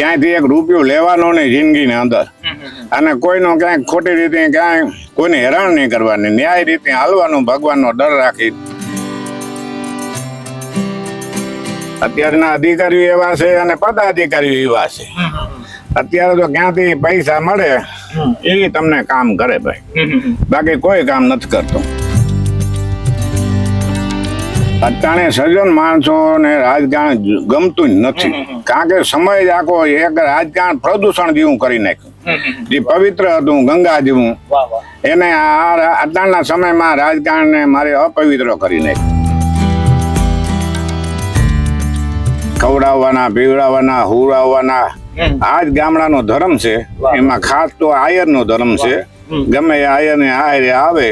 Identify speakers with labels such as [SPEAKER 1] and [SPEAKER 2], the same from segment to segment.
[SPEAKER 1] ક્યાંયથી એક રૂપિયો લેવાનો નહીં જિંદગીની અંદર. અને કોઈનો ક્યાંય ખોટી રીતે ક્યાંય કોઈને હેરાન નહીં કરવાની. ન્યાય રીતે હાલવાનું ભગવાનનો ડર રાખી. અત્યારના અધિકારીઓ એવા છે અને પદાધિકારીઓ એવા છે. અત્યારે તો ક્યાંથી પૈસા મળે એ તમને કામ કરે ભાઈ. બાકી કોઈ કામ નથી કરતું. અત્યારે સજ્જન માણસો ને રાજકારણ ગમતું જ નથી. કારણ કે સમય જ આખો એક રાજકારણ પ્રદૂષણ જેવું કરી નાખ્યું. જે પવિત્ર હતું ગંગા જેવું. એને આ અત્યારના સમયમાં રાજકારણને મારે અપવિત્ર કરી નાખ્યું. ખવડાવવાના પીવડાવવાના હુરાવવાના આ જ ગામડાનો ધર્મ છે. એમાં ખાસ તો આયરનો ધર્મ છે. ગમે આયરને આયરે આવે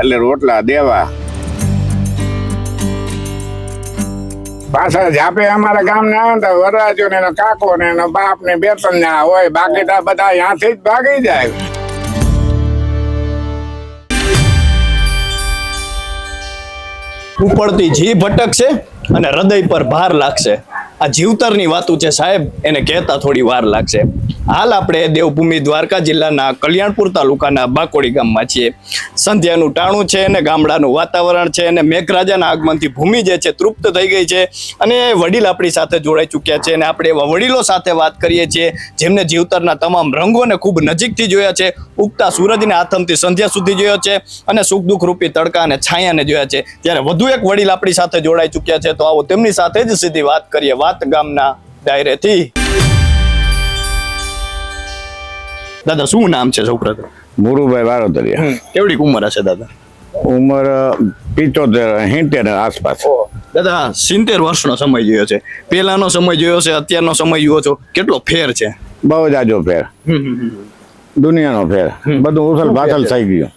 [SPEAKER 1] એટલે રોટલા દેવા પાછા જાપે અમારા ગામ ના આવે ને તો વરરાજો ને કાકો ને એનો બાપ ને બે ત્રણ ના હોય, બાકી તો બધા અહીંયાથી જ ભાગી જાય.
[SPEAKER 2] ઉપડતી જીભ ભટકશે અને હૃદય પર ભાર લાગશે. આ જીવતરની વાતું છે સાહેબ, એને કહેતા થોડી વાર લાગશે. હાલ આપણે દેવભૂમિ દ્વારકા જિલ્લાના કલ્યાણપુર તાલુકાના બાકોડી ગામમાં છીએ. સંધ્યાનું ટાણું છે અને ગામડાનું વાતાવરણ છે અને મેઘરાજાના આગમનથી ભૂમિ જે છે તૃપ્ત થઈ ગઈ છે અને વડીલ આપણી સાથે જોડાઈ ચૂક્યા છે અને આપણે એવા વડીલો સાથે વાત કરીએ છીએ જેમને જીવતરના તમામ રંગોને ખૂબ નજીકથી જોયા છે, ઉગતા સૂરજને આથમથી સંધ્યા સુધી જોયો છે અને સુખ દુઃખ રૂપી તડકા અને છાયાને જોયા છે. ત્યારે વધુ એક વડીલ આપણી સાથે જોડાઈ ચૂક્યા છે, તો આવો તેમની સાથે જ સીધી વાત કરીએ. વાત ગામના ડાયરેથી. દાદા શું નામ છે સૌપ્રથમ?
[SPEAKER 1] મુરુભાઈ વારોદરિયા.
[SPEAKER 2] કેવડી ઉંમર હશે દાદા?
[SPEAKER 1] ઉંમર પિત્તોતેર સિત્તેર આસપાસ.
[SPEAKER 2] દાદા સિત્તેર વર્ષનો સમય જોયો છે. પહેલાનો સમય જોયો છે અત્યારનો સમય જોયો છો. કેટલો ફેર છે.
[SPEAKER 1] બહુ જાજો ફેર. દુનિયાનો ફેર. બધું ઉથલ પાથલ થઈ ગયું.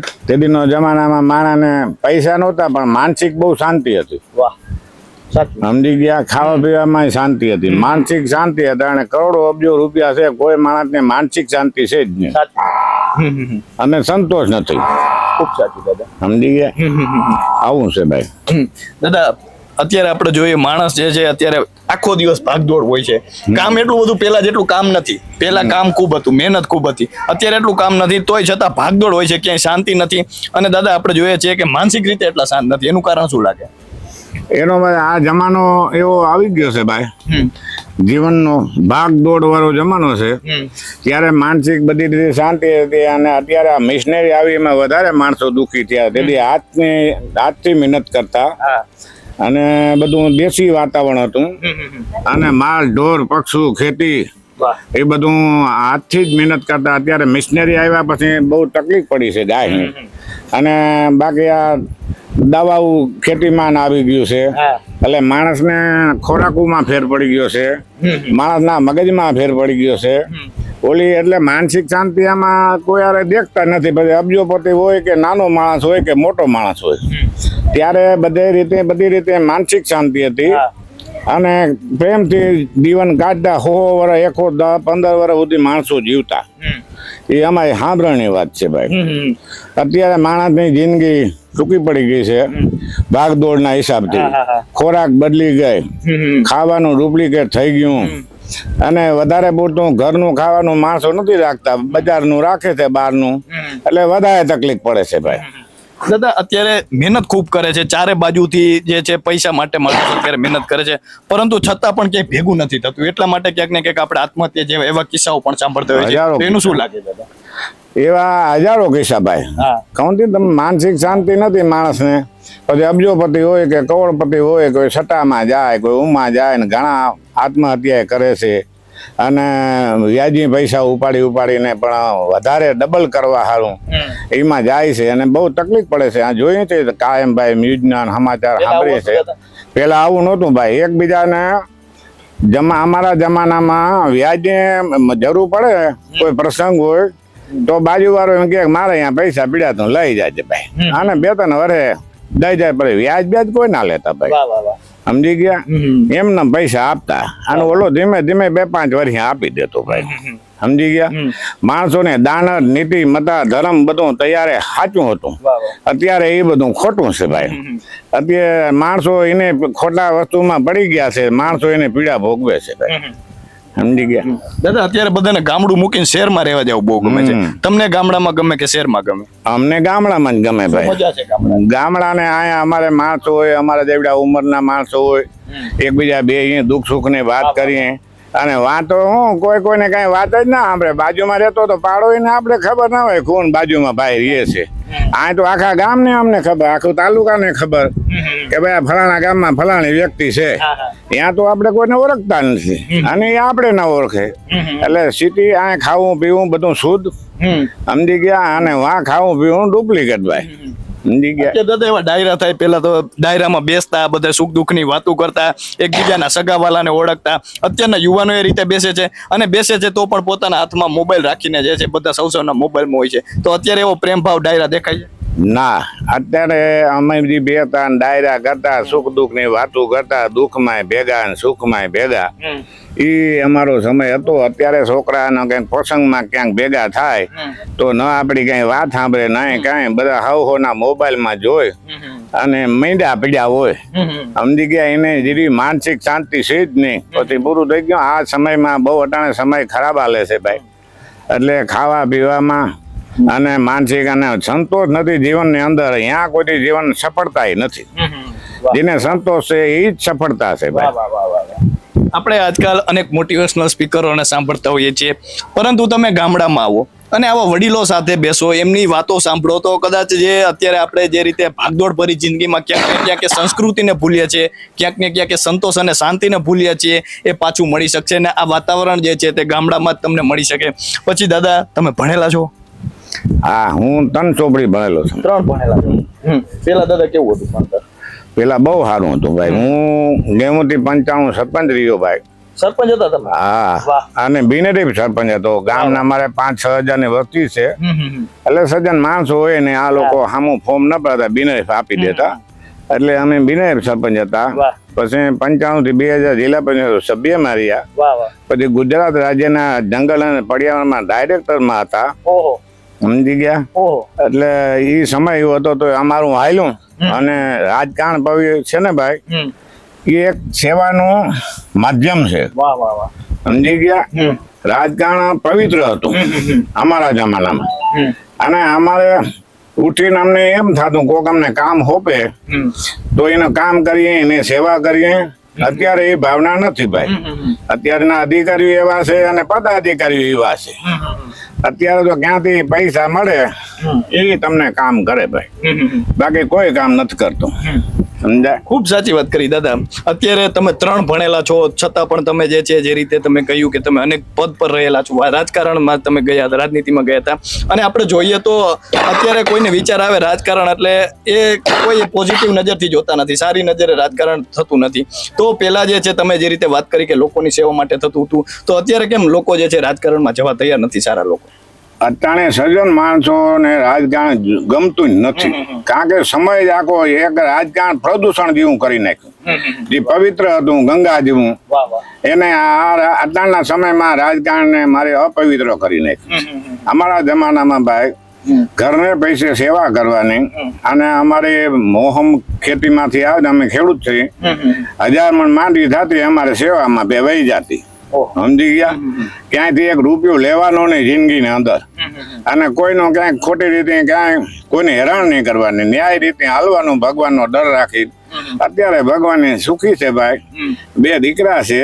[SPEAKER 1] તેદીનો જમાનામાં માણાને પૈસા નહોતા પણ માનસિક બહુ શાંતિ હતી.
[SPEAKER 2] વાહ.
[SPEAKER 1] સમજી ગયા ખાવા પીવામાં શાંતિ હતી. માનસિક શાંતિ હતા. અને કરોડો અબજો રૂપિયા છે. કોઈ માણસને માનસિક શાંતિ છે જ નહીં.
[SPEAKER 2] સાચું.
[SPEAKER 1] અને સંતોષ નથી.
[SPEAKER 2] ખૂબ સાચું દાદા.
[SPEAKER 1] સમજી ગયા? આવું છે ભાઈ.
[SPEAKER 2] દાદા અત્યારે આપણે જોઈએ માણસ જે છે અત્યારે આખો દિવસ ભાગદોડ હોય છે. કામ એટલું બધું પેલા જેટલું કામ નથી. પેલા કામ ખૂબ હતું મહેનત ખૂબ હતી. અત્યારે એટલું કામ નથી તોય છતાં ભાગદોડ હોય છે ક્યાંય શાંતિ નથી. અને દાદા આપણે જોઈએ છીએ કે માનસિક રીતે એટલા શાંત નથી. એનું કારણ શું લાગે?
[SPEAKER 1] એનો ભાઈ આ જમાનો એવો આવી ગયો છે ભાઈ. જીવનનો ભાગ દોડ વાળો જમાનો છે. ત્યારે માનસિક બધી રીતે શાંતિ હતી અને અત્યારે આ મિશનરી આવી એમાં વધારે માણસો દુઃખી થયા. તેથી હાથની હાથથી મહેનત કરતા. અને બધું દેશી વાતાવરણ હતું. અને માલ ઢોર પક્ષુ ખેતી એ બધું હાથથી જ મહેનત કરતા અત્યારે મિશનરી આવ્યા પછી બહુ તકલીફ પડી છે ગાયની અને બાકી આ દવાઓ ખેતીમાં આવી ગયું છે. એટલે માણસને ખોરાકુમાં ફેર પડી ગયો છે. માણસના મગજમાં ફેર પડી ગયો છે. ઓલી એટલે માનસિક શાંતિ આમાં કોઈ આરે દેખતા નથી. પછી અબજોપતિ હોય કે નાનો માણસ હોય કે મોટો માણસ હોય. ત્યારે બધે રીતે બધી રીતે માનસિક શાંતિ હતી. અને પ્રેમથી જીવન કાઢતા હો વર્ષ એકો દસ પંદર વર્ષ સુધી માણસો જીવતા. એ અમારી સાંભળણી વાત છે ભાઈ. અત્યારે માણસની જિંદગી ટૂંકી પડી ગઈ છે. ભાગદોડના હિસાબથી. ખોરાક બદલી ગઈ. ખાવાનું ડુપ્લિકેટ થઈ ગયું. અને વધારે પૂરતું ઘરનું ખાવાનું માણસો નથી રાખતા. બજારનું રાખે છે બહારનું. એટલે વધારે તકલીફ પડે છે ભાઈ.
[SPEAKER 2] દાદા અત્યારે મહેનત ખૂબ કરે છે. ચારે બાજુથી જે છે પૈસા માટે માણસો અત્યારે મહેનત કરે છે. પરંતુ છતાં પણ ક્યાંય ભેગું નથી થતું. એટલા માટે ક્યાંક ને ક્યાંક આપણે આત્મહત્યા જેવા એવા કિસ્સાઓ પણ સાંભળતા હોય છે એનું શું લાગે દાદા?
[SPEAKER 1] એવા હજારો કિસ્સા ભાઈ.
[SPEAKER 2] હા.
[SPEAKER 1] કહું છું તમે માનસિક શાંતિ નથી માણસને. પછી અબજોપતિ હોય કે કરોડપતિ હોય કોઈ સટ્ટામાં જાય કોઈ ઉમાં જાય ને ઘણા આત્મહત્યા કરે છે. અને વ્યાજની પૈસા ઉપાડી ઉપાડીને પણ વધારે ડબલ કરવા સારું એમાં જાય છે અને બહુ તકલીફ પડે છે. આ જોઈએ છે તો કાયમ ભાઈ ન્યૂઝના સમાચાર સાંભળીએ છે. પેલા આવું નહોતું ભાઈ. એકબીજાને જમા અમારા જમાનામાં વ્યાજે જરૂર પડે કોઈ પ્રસંગ હોય તો બાજુવાળો એમ કે મારે અહીંયા પૈસા પીડ્યા તું લઈ જાય ભાઈ. આને બે ત્રણ વરે દઈ જાય પડે વ્યાજ બ્યાજ કોઈ ના લેતા ભાઈ. સમજી ગયા? એમને પૈસા આપતા. અને ઓલો ધીમે ધીમે બે પાંચ વર્ષ આપી દેતો ભાઈ. સમજી ગયા? માણસોને દાનર નીતિ મતા ધર્મ બધું તૈયારે સાચું હતું. અત્યારે એ બધું ખોટું છે ભાઈ. અત્યારે માણસો એને ખોટા વસ્તુમાં પડી ગયા છે. માણસો એને પીડા ભોગવે છે ભાઈ. સમજી ગયા.
[SPEAKER 2] દાદા અત્યારે બધાને ગામડું મૂકીને શહેરમાં રહેવા જવું બહુ ગમે છે. તમને ગામડામાં ગમે કે શહેરમાં ગમે?
[SPEAKER 1] અમને ગામડામાં જ ગમે ભાઈ.
[SPEAKER 2] ગામડા
[SPEAKER 1] ગામડાને અહીંયા અમારે માણસો હોય અમારા જેવડા ઉંમરના માણસો હોય એકબીજા બે અહીંયા દુઃખ સુખની વાત કરીએ. અને વાતો હું કોઈ કોઈને કાંઈ વાત જ ના સાંભળે. બાજુમાં રહેતો તો પાડોઈને આપણે ખબર ના હોય કોણ બાજુમાં ભાઈ રહે છે. આ તો આખા ગામને અમને ખબર આખું તાલુકાને ખબર કે ભાઈ આ ફલાણા ગામમાં ફલાણી વ્યક્તિ છે. ત્યાં તો આપણે કોઈને ઓળખતા નથી. અને એ આપણે ના ઓળખે. એટલે સિટી આ ખાવું પીવું બધું શુદ્ધ. સમજી ગયા અને વાં ખાવું પીવું ડુપ્લિકેટ ભાઈ.
[SPEAKER 2] દાદા એવા ડાયરા થાય. પેલા તો ડાયરામાં બેસતા બધા સુખ દુઃખની વાતો કરતા એકબીજાના સગાવાલાને ઓળખતા. અત્યારના યુવાનો એ રીતે બેસે છે અને બેસે છે તો પણ પોતાના હાથમાં મોબાઈલ રાખીને જે છે બધા સૌ સૌના મોબાઈલમાં હોય છે. તો અત્યારે એવો પ્રેમ ભાવ ડાયરા દેખાય છે?
[SPEAKER 1] ના અત્યારે અમે બધી બે ત્રણ ડાયરા કરતા સુખ દુઃખની વાતો કરતા દુઃખમાં ભેગા ને સુખમાં ભેગા. એ અમારો સમય હતો. અત્યારે છોકરાનો કંઈક પ્રસંગમાં ક્યાંક ભેગા થાય તો ન આપણી કઈ વાત સાંભળે નહીં કાંઈ. બધા હવ ના મોબાઈલમાં જોઈ અને મીંડા પીડ્યા હોય. સમજી ગયા એને જેવી માનસિક શાંતિ છે જ નહીં. પછી પૂરું થઈ ગયું. આ સમયમાં બહુ અટાણે સમય ખરાબ હાલે છે ભાઈ. એટલે ખાવા પીવામાં અને માનસિક અને સંતોષ નથી જીવનની અંદર. અહીંયા કોઈ જીવન સફળતા નથી. જેને સંતોષ છે એ જ સફળતા છે ભાઈ.
[SPEAKER 2] આપણે આજકાલ અનેક મોટિવેશનલ સ્પીકરોને સાંભળતા હોઈએ છીએ. પરંતુ તમે ગામડામાં આવો. અને આવા વડીલો સાથે બેસો એમની વાતો સાંભળો. તો કદાચ જે અત્યારે આપણે જે રીતે ભાગદોડ ભરી જિંદગીમાં ક્યાંક ને ક્યાંક સંસ્કૃતિને ભૂલીએ છીએ ક્યાંક ને ક્યાંક સંતોષ અને શાંતિને ભૂલીએ છીએ એ પાછું મળી શકશે ને આ વાતાવરણ જે છે તે ગામડામાં જ તમને મળી શકે. પછી દાદા તમે ભણેલા છો?
[SPEAKER 1] હા હું તન ચોપડી ભણેલો છું.
[SPEAKER 2] ત્રણ ભણેલા પેલા દાદા કેવું હતું ભણતર?
[SPEAKER 1] પેલા બહુ સારું હતું ભાઈ. હું નેવુંથી પંચાણું સરપંચ રહ્યો ભાઈ.
[SPEAKER 2] સરપંચ હતા તમે?
[SPEAKER 1] હા. અને બિનેટિવ સરપંચ હતો. ગામના અમારે પાંચ છ હજારની વસ્તી છે. એટલે સજ્જન માણસો હોય ને આ લોકો સામું ફોર્મ ન પડતા બિનેરી આપી દેતા. એટલે અમે બિનેરી સરપંચ હતા. પછી પંચાણું થી બે હજાર જિલ્લા પંચાયત રહ્યા
[SPEAKER 2] વાહ વાહ.
[SPEAKER 1] પછી ગુજરાત રાજ્યના જંગલ અને પર્યાવરણમાં ડાયરેક્ટરમાં હતા. સમજી ગયા? એટલે એ સમય એવો હતો તો અમારું હાલ્યું. અને રાજકારણ પવ્યું છે ને ભાઈ? એ એક સેવાનું માધ્યમ છે. સમજી ગયા? રાજકારણ પવિત્ર હતું. અમારા જમાનામાં અને અમારે ઉઠીને અમને એમ થતું કોક અમને કામ હોપે તો એનું કામ કરીએ એની સેવા કરીએ. અત્યારે એ ભાવના નથી ભાઈ. અત્યારના અધિકારીઓ એવા છે અને પદાધિકારીઓ એવા છે. અત્યારે તો ક્યાંથી પૈસા મળે એ તમને કામ કરે ભાઈ. બાકી કોઈ કામ નથી કરતું.
[SPEAKER 2] ખૂબ સાચી વાત કરી, દાદા. અત્યારે તમે ત્રણ ભણેલા છો, છતાં પણ તમે જે છે, જે રીતે તમે કહ્યું કે તમે અનેક પદ પર રહેલા છો, રાજકારણમાં તમે ગયા હતા રાજનીતિમાં ગયા હતા. અને આપણે જોઈએ તો અત્યારે કોઈને વિચાર આવે રાજકારણ એટલે એ કોઈ પોઝિટિવ નજરથી જોતા નથી, સારી નજરે રાજકારણ થતું નથી. તો પહેલાં જે છે, તમે જે રીતે વાત કરી કે લોકોની સેવા માટે થતું હતું, તો અત્યારે કેમ લોકો જે છે, રાજકારણમાં જવા તૈયાર નથી સારા લોકો?
[SPEAKER 1] અત્યારે સજ્જન માણસોને રાજકારણ ગમતું જ નથી. કારણ કે સમય જ આખો એક રાજકારણ પ્રદૂષણ જેવું કરી નાખ્યું. જે પવિત્ર હતું ગંગા જેવું. એને આ અત્યારના સમયમાં રાજકારણને મારે અપવિત્ર કરી નાખ્યું. અમારા જમાનામાં ભાઈ ઘરને પૈસે સેવા કરવાની અને અમારે મોહમ ખેતીમાંથી આવે અમે ખેડૂત છીએ. હજાર મણ માંડવી થતી અમારે સેવામાં બે વહી જતી. સમજી ગયા? ક્યાંયથી એક રૂપિયો લેવાનો નહીં જિંદગીની અંદર. અને કોઈનો ક્યાંય ખોટી રીતે ક્યાંય કોઈને હેરાન નહીં કરવાની. ન્યાય રીતે હાલવાનો ભગવાનનો ડર રાખી. અત્યારે ભગવાન સુખી છે ભાઈ. બે દીકરા છે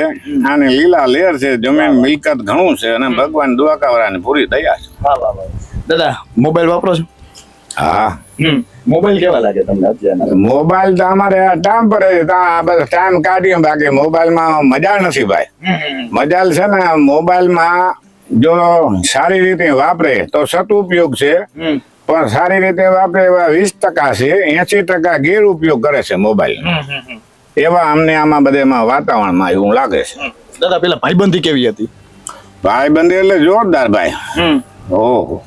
[SPEAKER 1] અને લીલા લેર છે જમીન મિલકત ઘણું છે અને ભગવાન દ્વારકાવાળાની પૂરી દયા છે.
[SPEAKER 2] દાદા મોબાઈલ વાપરો છો?
[SPEAKER 1] હા.
[SPEAKER 2] મોબાઈલ કેવા લાગે તમને અત્યારે
[SPEAKER 1] મોબાઈલ તો અમારે ટાઈમ પર બસ ટાઈમ કાઢીએ બાકી મોબાઈલમાં મજા નથી ભાઈ. મજા છે ને મોબાઈલમાં જો સારી રીતે વાપરે તો સદુપયોગ છે. પણ સારી રીતે વાપરે એવા વીસ ટકા છે એસી ટકા ગેરઉપયોગ કરે છે મોબાઈલ. એવા અમને આમાં બધેમાં વાતાવરણમાં એવું લાગે છે.
[SPEAKER 2] દાદા પેલા ભાઈબંધી કેવી હતી?
[SPEAKER 1] ભાઈબંધી એટલે જોરદાર ભાઈ. ઓહો.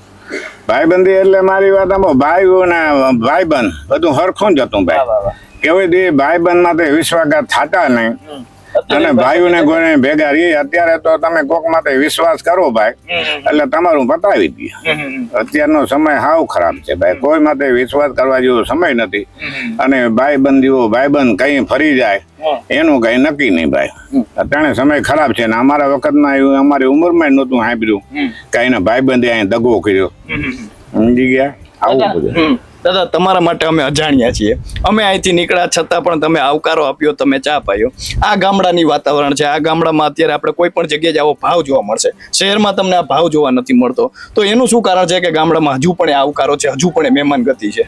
[SPEAKER 1] ભાઈબંધી એટલે મારી વાત આમાં ભાઈઓ ને ભાઈબંધ બધું હરખું જ હતું ભાઈ. કેવી ભાઈબંધ ભાઈબંધમાં તો વિશ્વાઘાત થતા નહીં. અને ભાઈઓને કોઈ ભેગા રહી અત્યારે તો તમે કોક માટે વિશ્વાસ કરો ભાઈ. એટલે તમારું પતાવી દઈએ. અત્યારનો સમય હાવ ખરાબ છે ભાઈ. કોઈ માટે વિશ્વાસ કરવા જેવો સમય નથી. અને ભાઈબંધીઓ ભાઈબંધ કઈ ફરી જાય એનું કઈ નક્કી નહીં ભાઈ. અત્યારે સમય ખરાબ છે ને અમારા વખતમાં એવું અમારી ઉંમરમાં નહોતું સાંભળ્યું. કે એના ભાઈબંધે અહીં દગો કર્યો. સમજી ગયા? આવું બધું.
[SPEAKER 2] દાદા, તમારા માટે અમે અજાણ્યા છીએ. અમે અહીંથી નીકળ્યા છતાં પણ તમે આવકારો આપ્યો, તમે ચા પાયો. આ ગામડાની વાતાવરણ છે. આ ગામડામાં અત્યારે આપણે કોઈ પણ જગ્યાએ આવો ભાવ જોવા મળશે. શહેરમાં તમને આ ભાવ જોવા નથી મળતો. તો એનું શું કારણ છે કે ગામડામાં હજુ પણ આવકારો છે, હજુ પણ મહેમાન ગતિ છે?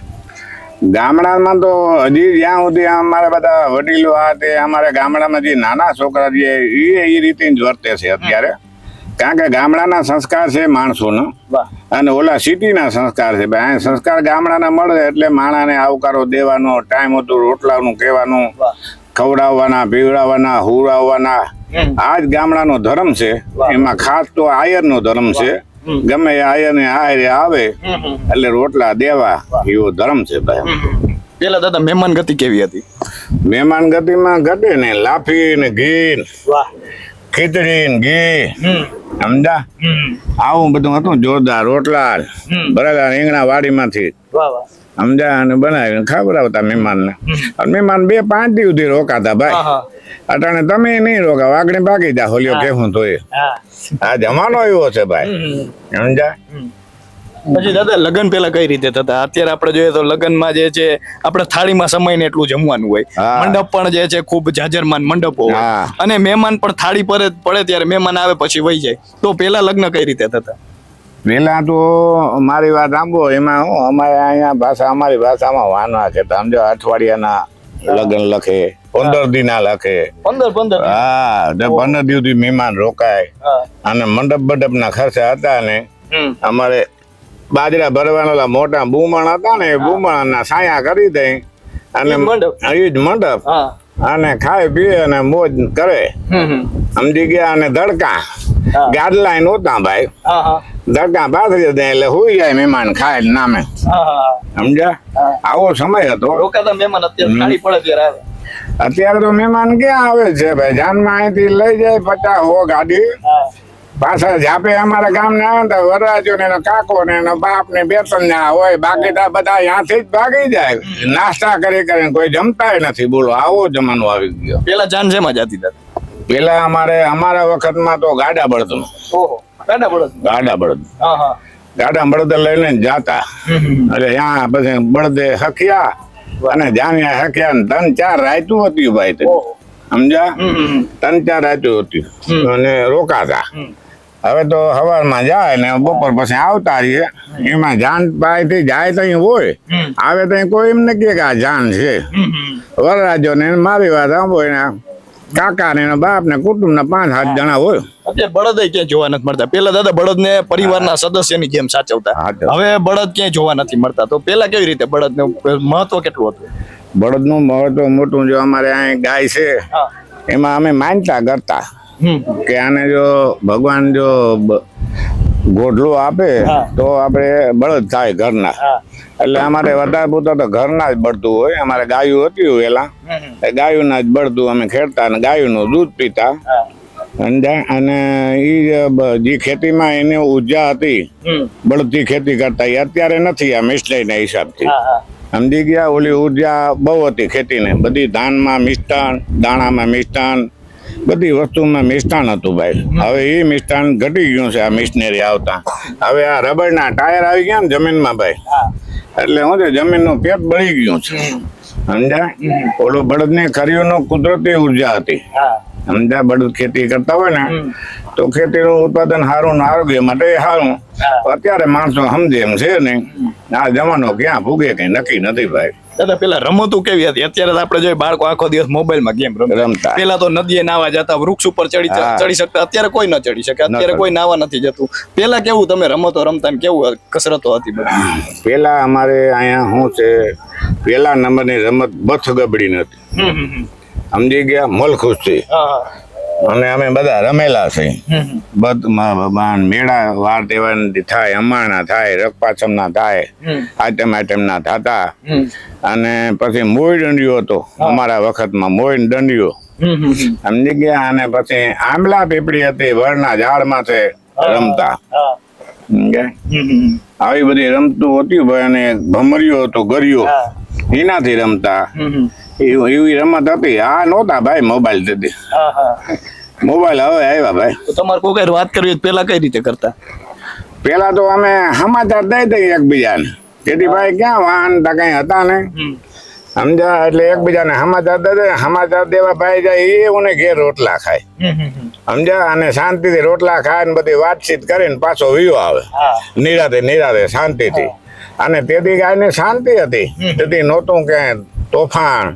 [SPEAKER 1] ગામડામાં તો હજી જ્યાં સુધી અમારા બધા વડીલો આ તે અમારા ગામડામાં જે નાના છોકરા જે એ રીતે જ વર્તે છે અત્યારે. કારણ કે ગામડાના સંસ્કાર છે માણસોનો. અને ઓલા સિટીના સંસ્કાર છે. ભાઈ સંસ્કાર ગામડાના મળે એટલે માણાને આવકારો દેવાનો ટાઈમ હતો રોટલાનું કહેવાનું ખવડાવવાના પીવડાવવાના
[SPEAKER 2] હુરાવવાના.
[SPEAKER 1] આ જ ગામડાનો ધર્મ છે. એમાં ખાસ તો આયરનો ધર્મ છે. ગમે આયરને આયરે આવે. એટલે રોટલા દેવા એવો ધર્મ છે ભાઈ.
[SPEAKER 2] પેલા દાદા મહેમાન ગતિ કેવી હતી?
[SPEAKER 1] મહેમાન ગતિમાં ઘટે ને લાફી ને ઘી
[SPEAKER 2] વાહ.
[SPEAKER 1] ખીચડી ઘી. સમજા આવું બધું હતું જોરદાર રોટલા બરાબર રીંગણા વાડીમાંથી. સમજા અને બનાવીને ખવડાવતા મહેમાનને. ને મહેમાન બે પાંચ દિવસ સુધી રોકાતા ભાઈ. અટાણે તમે નહીં રોકા વાગણી બાકી જા હોલિયો કેવું તો એ. આ જમાનો એવો છે ભાઈ. સમજા
[SPEAKER 2] પછી દાદા લગ્ન પેલા કઈ રીતે થતા? અત્યારે આપણે જોઈએ તો લગ્નમાં જે છે આપણે થાળીમાં સમય ને એટલું જમવાનું હોય. મંડપ પણ જે છે ખૂબ જાજરમાન મંડપો હોય. અને મહેમાન પણ થાળી પર પડે ત્યારે મહેમાન આવે પછી વહી જાય. તો પેલા લગ્ન કઈ રીતે થતા?
[SPEAKER 1] પેલા તો મારી વાત સાંભળો એમાં હું અમારે અહીંયા ભાષા અમારી ભાષામાં વાના છે. સમજો અઠવાડિયાના લગ્ન લખે પંદર ના લખે.
[SPEAKER 2] પંદર પંદર
[SPEAKER 1] હા પંદર દિવસથી મહેમાન રોકાય. અને મંડપ મંડપના ખર્ચા હતા ને અમારે બાજરા ભરવાના મોટા બુમણ હતા ને એ બુમણના સાયા કરી દે અને? એ જ મંડપ. અને ખાય પીએ અને મોજ કરે. સમજી ગયા અને ધડકા.
[SPEAKER 2] ગાડલા
[SPEAKER 1] ગાદલા નહોતા ભાઈ. ધડકા પાથરી દે એટલે હુઈ જાય મહેમાન ખાય નામે. સમજ્યા? આવો સમય હતો.
[SPEAKER 2] રોકાતા મહેમાન અત્યારે થાળી પડે આવે.
[SPEAKER 1] અત્યારે તો મહેમાન ક્યાં આવે છે ભાઈ? જાનમાં અહીંથી લઈ જાય પચાસ હો ગાડી. પાછા જાપે અમારા ગામ ના આવે વરરાજો ને એનો કાકો ને એનો બાપ ને બેસન ના હોય બાકી તો બધા ત્યાંથી જ ભાગી જાય. નાસ્તા કરી કરીને કોઈ જમતા નથી બોલો આવો જમાનો આવી ગયો.
[SPEAKER 2] પેલા જાન શેમાં જાતી દાદા.
[SPEAKER 1] પેલા અમારે અમારા વખતમાં તો ગાડા બળદ
[SPEAKER 2] ગાડા બળદ.
[SPEAKER 1] ગાડા બળદ. ગાડા બળદ લઈને જાતા. એટલે ત્યાં પછી બળદે હખ્યા અને જાન્યા હખ્યા ને ત્રણ ચાર રાયતું હતી ભાઈ
[SPEAKER 2] હમ
[SPEAKER 1] ત્રણ ચાર રાયતું હતી. અને રોકાતા. હવે તો સવારમાં જાય ને બપોર પછી આવતા રહીએ. એમાં જાન પાસેથી જાય તો અહીં હોય. આવે તો કોઈ એમ ન કે આ જાન છે. વરરાજો ને મારી વાત સાંભળો ને કાકા ને બાપ ને કુટુંબ ના પાંચ સાત જણા હોય.
[SPEAKER 2] અત્યારે બળદ ક્યાંય જોવા નથી મળતા. પેલા દાદા બળદ ને પરિવારના સદસ્યની જેમ સાચવતા. હવે બળદ ક્યાંય જોવા નથી મળતા. તો પેલા કેવી રીતે બળદનું મહત્વ કેટલું હતું?
[SPEAKER 1] બળદનું મહત્વ મોટું જો અમારે અહીં ગાય છે. એમાં અમે માનતા કરતા. કે આને જો ભગવાન જો ગોઢલું આપે તો આપણે બળદ થાય ઘરના. એટલે અમારે વધારે પૂરતા તો ઘરના જ બળતું હોય. અમારે ગાયું હતી વેલા. એ ગાયુંના જ બળતું અમે ખેડતા અને ગાયુંનું દૂધ પીતા. અને એ જે ખેતીમાં એની ઊર્જા હતી
[SPEAKER 2] બળતી
[SPEAKER 1] બળદથી ખેતી કરતા એ અત્યારે નથી આ મિસ્ટાઈના હિસાબથી. સમજી ગયા? ઓલી ઊર્જા બહુ હતી ખેતીને. બધી ધાનમાં મિષ્ટાન દાણામાં મિષ્ટાન બધી વસ્તુમાં મિષ્ટાન હતું ભાઈ. હવે એ મિષ્ટાન ઘટી ગયું છે આ મિશનરી આવતા. હવે આ રબરના ટાયર આવી ગયા ને જમીનમાં ભાઈ. એટલે શું છે જમીનનું પેટ બળી ગયું છે. સમજ્યા? ઓલો બળદની ખરીઓનો કુદરતી ઊર્જા હતી.
[SPEAKER 2] હા
[SPEAKER 1] સમજ્યા? બળદ ખેતી કરતા હોય ને તો ખેતીનું ઉત્પાદન સારું ને આરોગ્ય માટે સારું. અત્યારે માણસો સમજે એમ છે નહીં. આ જમાનો ક્યાં ભૂગે કઈ નક્કી નથી ભાઈ.
[SPEAKER 2] દાદા પેલા રમતો કેવી હતી? અત્યારે આપણે જોઈએ બાળકો આખો દિવસ મોબાઈલમાં ગેમ
[SPEAKER 1] રમતા.
[SPEAKER 2] પેલા તો નદીએ નાવા જતા વૃક્ષ ઉપર ચડી ચડી શકતા. અત્યારે કોઈ ન ચડી શકે. અત્યારે કોઈ નાવા નથી જતું. પેલા કેવું તમે રમતો રમતા ને કેવું કસરતો હતી બધી?
[SPEAKER 1] પેલા અમારે અહીંયા શું છે પેલા નંબરની રમત બથ ગબડી નથી સમજી ગયા? મોલથી
[SPEAKER 2] હા.
[SPEAKER 1] અને અમે બધા રમેલા છે
[SPEAKER 2] હમ.
[SPEAKER 1] બધ મેળા વાર તહેવાર થાય અમાણા થાય રકપાછમના થાય. આઈટમ આઈટમના થતા. અને પછી મોઈ દંડિયો હતો અમારા વખતમાં મોઈ દંડિયો. સમજી ગયા અને પછી આંબલા પીપળી હતી વરના ઝાડમાં છે રમતા. આવી બધી રમતું હતી ભાઈ અને ભમરિયો હતો ગરિયો. એનાથી રમતા. એવી એવી રમત હતી. આ નહોતા ભાઈ મોબાઈલ તેથી મોબાઈલ હવે આવ્યા ભાઈ.
[SPEAKER 2] તમારે કોઈ કઈ વાત કરવી પેલા કઈ રીતે કરતા?
[SPEAKER 1] પેલા તો અમે સમાચાર દઈ દઈએ એકબીજાને. તેથી ભાઈ ક્યાં વાહન તા કઈ હતા ને? સમજા એટલે એકબીજાને સમાચાર દે સમાચાર દેવા ભાઈ જાય એ ઉને ઘેર રોટલા ખાય. સમજ્યા? અને શાંતિથી રોટલા ખાય ને બધી વાતચીત કરીને પાછો વિયો આવે. નિરાતે નિરાતે શાંતિથી. અને તેથી ગાયને શાંતિ હતી. તેથી નહોતું કે તોફાન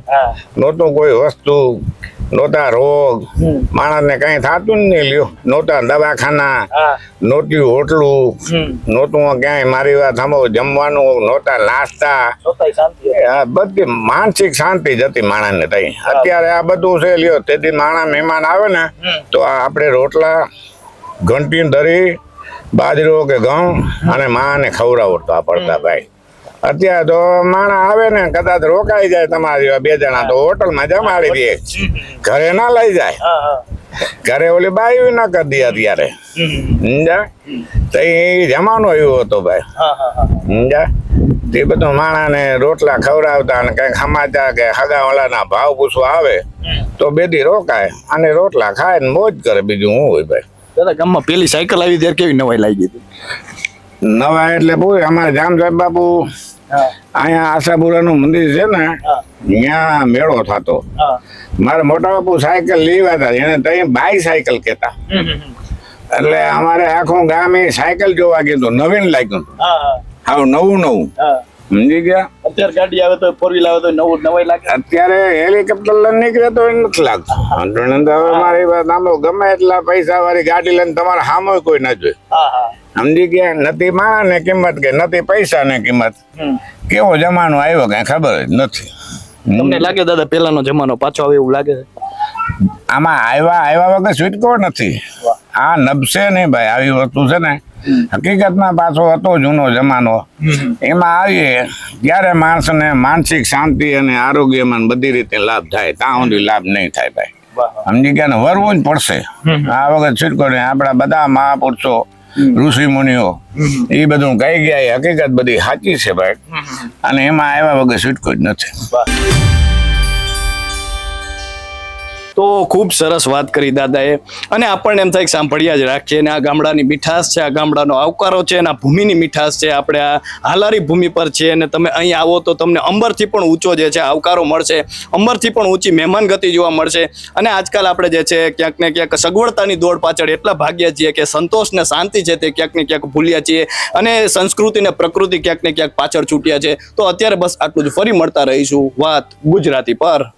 [SPEAKER 1] નહોતું કોઈ વસ્તુ નહોતા રોગ માણસને કઈ થતું જ નહીં લ્યો. નહોતા દવાખાના નહોતી હોટલું નહોતું ક્યાંય મારી વાત સાંભળો જમવાનું નહોતા નાસ્તા. બધી માનસિક શાંતિ જ હતી માણસને થઈ અત્યારે આ બધું છે લ્યો. તેથી માણસ મહેમાન આવે ને તો આ આપણે રોટલા ઘંટી ધરી બાજરો કે ઘઉં અને માને ખવડાવતા પડતા ભાઈ. અત્યારે તો માણસ આવે ને કદાચ રોકાઈ જાય તમારી બે જણા તો હોટલમાં જમાડી દે. ઘરે ના લઈ જાય. ઘરે ઓલી બાઈ ના કરી દે અત્યારે. સમજા તો એ જમાનો એવો હતો ભાઈ. સમજા તે બધું માણાને રોટલા ખવડાવતા અને કંઈક સમાચાર કે હગાવાળાના ભાવ પૂછવા આવે તો બેદી રોકાય અને રોટલા ખાય ને મોજ કરે બીજું શું હોય ભાઈ.
[SPEAKER 2] દાદા ગામમાં પેલી સાયકલ આવી ત્યારે કેવી નવાઈ લાગી હતી?
[SPEAKER 1] નવા એટલે પૂછ અમારે જામ સાહેબ બાપુ અહીંયા આશાપુરાનું મંદિર છે ને ત્યાં મેળો થતો. મારા મોટા બાપુ સાયકલ લેવા હતા એને ત્યાં બાય સાયકલ કહેતા. એટલે અમારે આખું ગામ એ સાયકલ જોવા ગયું નવીન લાગ્યું હાવ નવું નવું. સમજી ગયા?
[SPEAKER 2] અત્યારે ગાડી આવે તો ફોર વ્હીલ આવે તો નવું નવાઈ લાગે?
[SPEAKER 1] અત્યારે હેલિકોપ્ટર લઈને નીકળે તો એ નથી લાગતું. હવે મારી વાત આમ ગમે એટલા પૈસા વાળી ગાડી લઈને તમારે સામે કોઈ ના જોઈ સમજી ગયા નથી માણસ ને કિંમત કે નથી પૈસા ને કિંમત કેવો જમાનો આવ્યો કઈ ખબર જ નથી.
[SPEAKER 2] તમને લાગે દાદા પેલાનો જમાનો પાછો આવે એવું લાગે?
[SPEAKER 1] આમાં આવ્યા આવ્યા વગર છૂટકો નથી. આ નબશે નહીં ભાઈ આવી વસ્તુ છે ને. હકીકતમાં પાછો હતો જૂનો જમાનો. એમાં આવીએ ત્યારે માણસને માનસિક શાંતિ અને આરોગ્યમાં બધી રીતે લાભ થાય ત્યાં સુધી લાભ નહીં થાય ભાઈ. સમજી ગયા ને? વરવું જ પડશે. આ વખત છૂટકો નહીં આપણા બધા મહાપુરુષો ઋષિ મુનિઓ એ બધું કહી ગયા એ હકીકત બધી સાચી છે ભાઈ. અને એમાં આવ્યા વગર છૂટકો જ નથી.
[SPEAKER 2] તો ખૂબ સરસ વાત કરી દાદાએ. અને આપણને એમ થાય સાંભળ્યા જ રાખીએ અને આ ગામડાની મીઠાશ છે, આ ગામડાનો આવકારો છે, અને આ ભૂમિની મીઠાશ છે, આપણે આ હાલારી ભૂમિ પર છે. અને તમે અહીં આવો તો તમને અંબરથી પણ ઊંચો જે છે, આવકારો મળશે. અંબરથી પણ ઊંચી મહેમાન ગતિ જોવા મળશે. અને આજકાલ આપણે જે છે, ક્યાંક ને ક્યાંક સગવડતાની દોડ પાછળ એટલા ભાગ્યા છીએ કે સંતોષ ને શાંતિ છે તે ક્યાંક ને ક્યાંક ભૂલ્યા છીએ. અને સંસ્કૃતિ ને પ્રકૃતિ ક્યાંક ને ક્યાંક પાછળ છૂટ્યા છે. તો અત્યારે બસ આટલું જ. ફરી મળતા રહીશું વાત ગુજરાતી પર.